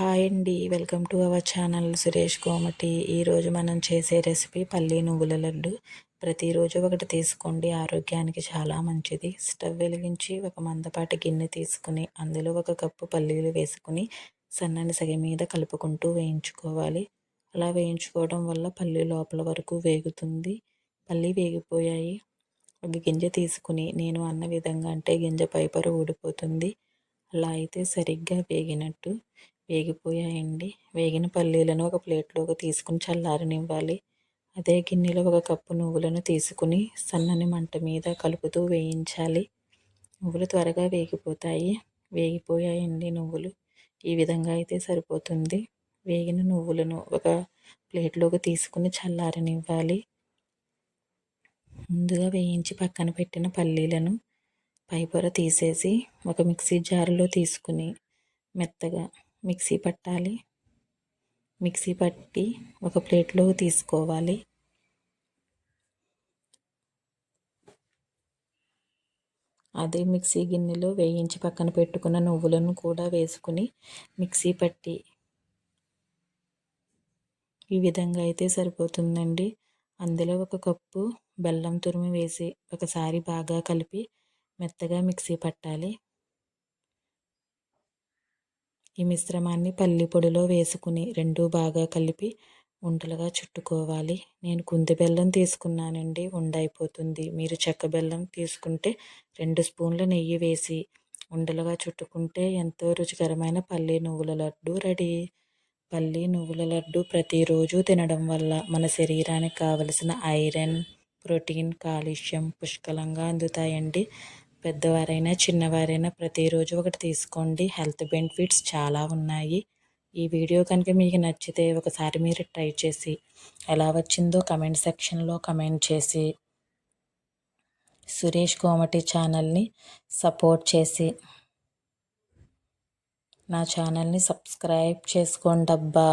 Hi అండి. Welcome to our channel Suresh Komati ఈరోజు మనం చేసే రెసిపీ పల్లి నువ్వుల లడ్డు. ప్రతిరోజు ఒకటి తీసుకోండి. ఆరోగ్యానికి చాలా మంచిది. స్టవ్ వెలిగించి ఒక మందపాటి గిన్నె తీసుకుని అందులో ఒక కప్పు పల్లీలు వేసుకుని సన్నని సగ మీద కలుపుకుంటూ వేయించుకోవాలి. అలా వేయించుకోవడం వల్ల పల్లి లోపల వరకు వేగుతుంది. పల్లి వేగిపోయాయి. ఒక గింజ తీసుకుని నేను అన్న విధంగా అంటే గింజ పైపరు ఊడిపోతుంది. అలా అయితే సరిగ్గా వేగినట్టు. వేగిపోయాయండి. వేగిన పల్లీలను ఒక ప్లేట్లోకి తీసుకుని చల్లారనివ్వాలి. అదే గిన్నెలో ఒక కప్పు నువ్వులను తీసుకుని సన్నని మంట మీద కలుపుతూ వేయించాలి. నువ్వులు త్వరగా వేగిపోతాయి. వేగిపోయాయండి నువ్వులు. ఈ విధంగా అయితే సరిపోతుంది. వేగిన నువ్వులను ఒక ప్లేట్లోకి తీసుకుని చల్లారనివ్వాలి. ముందుగా వేయించి పక్కన పెట్టిన పల్లీలను పైపొర తీసేసి ఒక మిక్సీ జారులో తీసుకుని మెత్తగా మిక్సీ పట్టాలి. మిక్సీ పట్టి ఒక ప్లేట్లో తీసుకోవాలి. అదే మిక్సీ గిన్నెలో వేయించి పక్కన పెట్టుకున్న నువ్వులను కూడా వేసుకుని మిక్సీ పట్టి ఈ విధంగా అయితే సరిపోతుందండి. అందులో ఒక కప్పు బెల్లం తురిమి వేసి ఒకసారి బాగా కలిపి మెత్తగా మిక్సీ పట్టాలి. ఈ మిశ్రమాన్ని పల్లి పొడిలో వేసుకుని రెండు బాగా కలిపి ఉండలుగా చుట్టుకోవాలి. నేను కుంది బెల్లం తీసుకున్నానండి ఉండైపోతుంది మీరు చెక్క బెల్లం తీసుకుంటే రెండు స్పూన్ల నెయ్యి వేసి ఉండలుగా చుట్టుకుంటే ఎంతో రుచికరమైన పల్లి నువ్వుల లడ్డు రెడీ. పల్లి నువ్వుల లడ్డు ప్రతిరోజు తినడం వల్ల మన శరీరానికి కావలసిన ఐరన్ ప్రోటీన్ కాల్షియం పుష్కలంగా అందుతాయండి. పెద్దవారైనా చిన్నవారైనా ప్రతిరోజు ఒకటి తీసుకోండి. హెల్త్ బెనిఫిట్స్ చాలా ఉన్నాయి. ఈ వీడియో కనుక మీకు నచ్చితే ఒకసారి మీరు ట్రై చేసి ఎలా వచ్చిందో కమెంట్ సెక్షన్లో కమెంట్ చేసి సురేష్ కోమటి ఛానల్ని సపోర్ట్ చేసి నా ఛానల్ని సబ్స్క్రైబ్ చేసుకోండి అబ్బా.